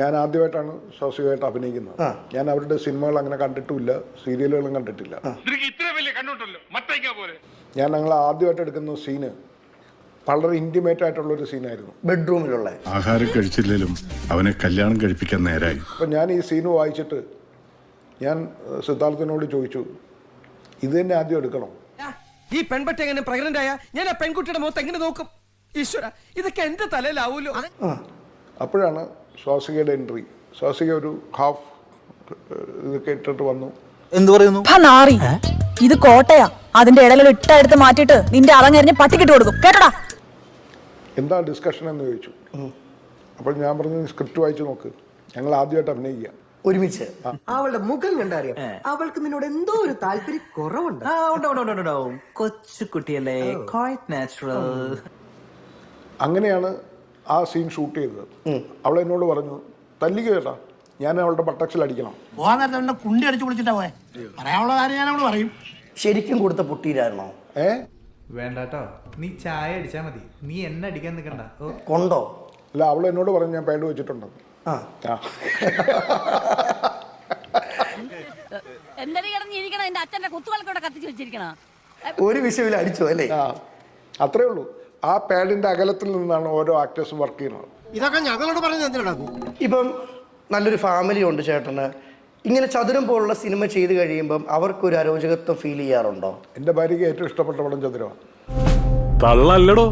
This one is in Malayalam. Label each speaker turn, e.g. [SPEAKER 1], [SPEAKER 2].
[SPEAKER 1] ഞാൻ ആദ്യമായിട്ടാണ് ശാസ്ത്രീയമായിട്ട് അഭിനയിക്കുന്നത്. ഞാൻ അവരുടെ സിനിമകൾ അങ്ങനെ കണ്ടിട്ടില്ല സീരിയലുകളും കണ്ടിട്ടില്ല. ഞാൻ ഞങ്ങൾ ആദ്യമായിട്ട് എടുക്കുന്ന സീന് വളരെ ഇന്റിമേറ്റ് ആയിട്ടുള്ള ഒരു സീനായിരുന്നു.
[SPEAKER 2] ബെഡ്റൂമിലുള്ള.
[SPEAKER 3] ആഹാരം കഴിച്ചില്ലെങ്കിലും അവനെ കല്യാണം കഴിപ്പിക്കാൻ നേരായി.
[SPEAKER 1] അപ്പം ഞാൻ ഈ സീന് വായിച്ചിട്ട് ഞാൻ സിദ്ധാർത്ഥനോട് ചോദിച്ചു ഇത് തന്നെ ആദ്യം എടുക്കണം?
[SPEAKER 4] ഈ പെൺപറ്റി എങ്ങനെ പ്രഗ്നന്റ് ആയ? ഞാൻ ആ പെൺകുട്ടിയുടെ മുഖത്ത് എങ്ങനെ നോക്കും? ഈശ്വര ഇതൊക്കെ എന്റെ തലയിലാവൂലോ?
[SPEAKER 1] അപ്പോഴാണ് സ്വാസികയുടെ എൻട്രി. ശ്വാസിക ഒരു ഹാഫ് ഇതൊക്കെ ഇട്ടിട്ട് വന്നു.
[SPEAKER 5] എന്ത് പറയുന്നു?
[SPEAKER 6] നാറി. ഇത് കോട്ടയാ. അതിന്റെ ഇടയിൽ ഇട്ടെടുത്ത് മാറ്റിയിട്ട് നിന്റെ അറങ്ങെറിഞ്ഞ് പട്ടിക്കിട്ട് കൊടുക്കും. കേട്ടടാ?
[SPEAKER 1] എന്താ ഡിസ്കഷൻ എന്ന് ചോദിച്ചു. അപ്പോൾ ഞാൻ പറഞ്ഞു സ്ക്രിപ്റ്റ് വായിച്ചു നോക്ക്. ഞങ്ങൾ ആദ്യമായിട്ട് അഭിനയിക്കുക.
[SPEAKER 2] ഒരുമിച്ച്.
[SPEAKER 7] അവളുടെ മുഖം കണ്ടറിയാം. അവൾക്ക് നിന്നോട് എന്തോ ഒരു താല്പര്യം കുറവുണ്ട്.
[SPEAKER 5] കൊച്ചുകുട്ടിയല്ലേ. ക്വൈറ്റ് നാച്ചുറൽ
[SPEAKER 1] അങ്ങനെയാണ് ആ സീൻ ഷൂട്ട് ചെയ്തത്. അവൾ എന്നോട് പറഞ്ഞു തല്ലിക്ക് കേട്ടാ ഞാൻ അവളുടെ ബട്ടക്സിൽ അടിക്കണം.
[SPEAKER 8] പോകാൻ നേരത്തെ എന്നെ കുണ്ടി അടിച്ചു വിളിച്ചിട്ടാ പോയെ. പറയാനുള്ള കാര്യം ഞാൻ അവൾ പറയും.
[SPEAKER 2] ശരിക്കും കൊടുത്ത പൊട്ടിയിലായിരുന്നോ?
[SPEAKER 1] ഏ?
[SPEAKER 9] വേണ്ടാട്ടോ. നീ ചായ അടിച്ചാ മതി. നീ എന്നെ അടിക്കാൻ നിൽക്കണ്ട
[SPEAKER 2] കൊണ്ടോ?
[SPEAKER 1] അല്ല അവൾ എന്നോട് പറഞ്ഞു ഞാൻ പാൻഡ് വെച്ചിട്ടുണ്ട്.
[SPEAKER 2] ആ.
[SPEAKER 6] എന്തൊരു കിടന്നിരിക്കണം എന്റെ അച്ഛന്റെ കുത്തുകളൊക്കെ കത്തിച്ച് വെച്ചിരിക്കണ.
[SPEAKER 2] ഒരു വിഷയമില്ല അടിച്ചു അല്ലേ?
[SPEAKER 1] അത്രേ ഉള്ളൂ. ആ പാഡിന്റെ അകലത്തിൽ നിന്നാണ് ഓരോ ആക്ടേഴ്സും വർക്ക് ചെയ്യുന്നത്.
[SPEAKER 8] ഇതൊക്കെ ഞങ്ങളോട് പറഞ്ഞ്
[SPEAKER 2] ഇപ്പം നല്ലൊരു ഫാമിലി ഉണ്ട് ചേട്ടന്. ഇങ്ങനെ ചതുരം പോലുള്ള സിനിമ ചെയ്ത് കഴിയുമ്പം അവർക്കൊരു അരോചകത്വം ഫീൽ ചെയ്യാറുണ്ടോ?
[SPEAKER 1] എന്റെ ഭാര്യയ്ക്ക് ഏറ്റവും ഇഷ്ടപ്പെട്ട പടം ചതുരമാണ്.
[SPEAKER 3] തള്ളല്ലടോ.